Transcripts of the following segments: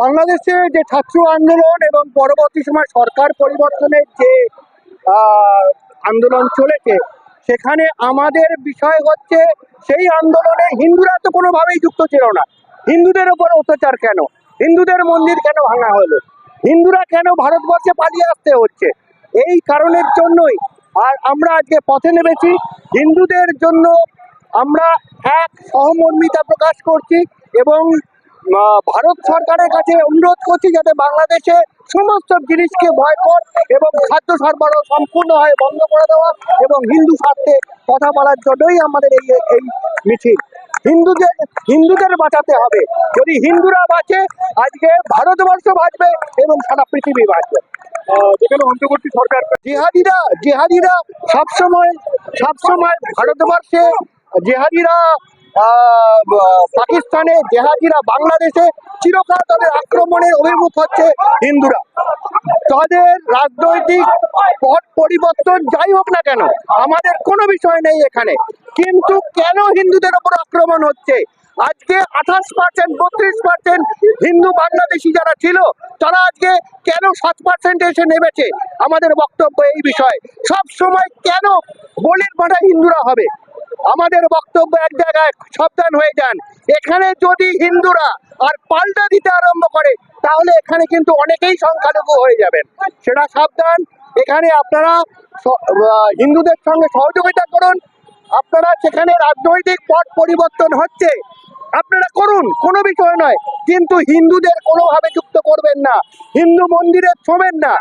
বাংলাদেশে যে ছাত্র আন্দোলন এবং পরবর্তী সময় সরকার পরিবর্তনের যে আন্দোলন চলেছে, সেখানে আমাদের বিষয় হচ্ছে সেই আন্দোলনে হিন্দুরা তো কোনোভাবেই যুক্ত ছিল না। হিন্দুদের ওপর অত্যাচার কেন? হিন্দুদের মন্দির কেন ভাঙা হলো? হিন্দুরা কেন ভারতবর্ষে পালিয়ে আসতে হচ্ছে? এই কারণের জন্যই আর আমরা আজকে পথে নেমেছি। হিন্দুদের জন্য আমরা এক সহমর্মিতা প্রকাশ করছি এবং ভারত সরকারের কাছে অনুরোধ করছি যাতে বাংলাদেশে সমস্ত জিনিসকে বয়কট এবং খাদ্য সরবরাহ সম্পূর্ণভাবে বন্ধ করে দেওয়া এবং হিন্দু স্বার্থে কথা বলার জন্যই আমাদের এই এই মিছিল। হিন্দুদের হিন্দুদের বাঁচাতে হবে। যদি হিন্দুরা বাঁচে আজকে ভারতবর্ষ বাঁচবে এবং সারা পৃথিবী বাঁচবে। যেখানে অন্তর্বর্তী সরকার জেহাদিরা জেহাদিরা সবসময় সবসময় ভারতবর্ষে জেহাদিরা পাকিস্তানে জেহাদিরা বাংলাদেশে চিরকাল তাদের আক্রমণের অভিমুখ হচ্ছে হিন্দুরা। তাদের রাজনৈতিক পথ পরিবর্তন যাই হোক না কেন, আমাদের কোনো বিষয় নেই এখানে। কিন্তু কেন হিন্দুদের ওপর আক্রমণ হচ্ছে? আজকে আঠাশ পার্সেন্ট বত্রিশ পার্সেন্ট হিন্দু বাংলাদেশি যারা ছিল, তারা আজকে কেন সাত পার্সেন্ট এসে নেমেছে? আমাদের বক্তব্য এই বিষয়ে। সব সময় কেন বলির পাঠা হিন্দুরা হবে? আমাদের বক্তব্য এক জায়গায় সাবধান হয়ে যান। এখানে যদি হিন্দুরা আর পাল্টা দিতে আরম্ভ করে, তাহলে এখানে কিন্তু অনেকেই সংখ্যালঘু হয়ে যাবেন। সেটা সাবধান। এখানে আপনারা হিন্দুদের সঙ্গে সহযোগিতা করুন। আপনারা সেখানে রাজনৈতিক পথ পরিবর্তন হচ্ছে। আপনারা করুন, কোনো বিষয় নয়। কিন্তু হিন্দুদের কোনোভাবে যুক্ত করবেন না। হিন্দু মন্দিরে ছোবেন না।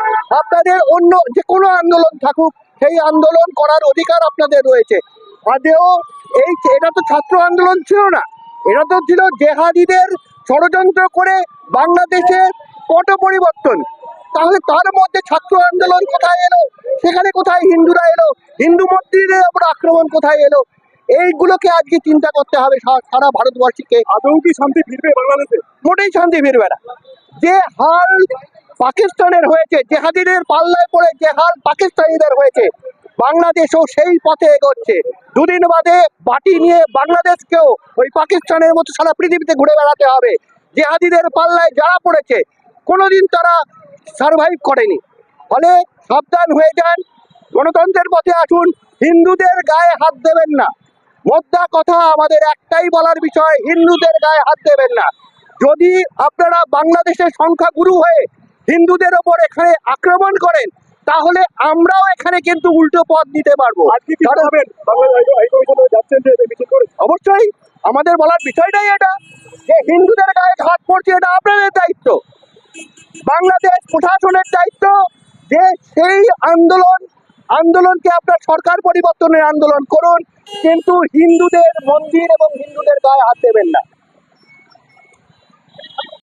আপনাদের অন্য যে কোনো আন্দোলন থাকুক, সেই আন্দোলন করার অধিকার আপনাদের রয়েছে। আদেও এই এটা তো ছাত্র আন্দোলন ছিল না। এটা তো ছিল জেহাদিদের ষড়যন্ত্র করে বাংলাদেশের পট পরিবর্তন। তাহলে তার মধ্যে ছাত্র আন্দোলন কোথায় এলো? সেখানে কোথায় হিন্দুরা এলো? হিন্দু মন্দিরের উপর আক্রমণ কোথায় এলো? এইগুলোকে আজকে চিন্তা করতে হবে সারা ভারতবর্ষীকে। আদৌ কি শান্তি ফিরবে বাংলাদেশে? মোটেই শান্তি ফিরবে না। যে হাল পাকিস্তানের হয়েছে জেহাদিদের পাল্লায় পড়ে যে হাল পাকিস্তানিদের হয়েছে বাংলাদেশও সেই পথে এগোচ্ছে। দুদিন বাদে বাটি নিয়ে বাংলাদেশকেও ওই পাকিস্তানের মতো সারা পৃথিবীতে ঘুরে বেড়াতে হবে। জেহাদিদের পাল্লায় যারা পড়েছে। কোনোদিন তারা সার্ভাইভ করেনি। ফলে সাবধান হয়ে যান। গণতন্ত্রের পথে আসুন। হিন্দুদের গায়ে হাত দেবেন না। মোদ্দা কথা আমাদের একটাই বলার বিষয়, হিন্দুদের গায়ে হাত দেবেন না। যদি আপনারা বাংলাদেশের সংখ্যাগুরু হয়ে হিন্দুদের ওপর এখানে আক্রমণ করেন তাহলে আমরাও এখানে কিন্তু উল্টো পথ দিতে পারব। অবশ্যই আমাদের বলার বিষয়টাই এটা যে হিন্দুদের গায়ে হাত পড়ছে এটা আপনাদের দায়িত্ব। বাংলাদেশ প্রশাসনের দায়িত্ব যে সেই আন্দোলন আন্দোলনকে আপনার সরকার পরিবর্তনের আন্দোলন করুন কিন্তু হিন্দুদের মন্দির এবং হিন্দুদের গায়ে হাত দেবেন না।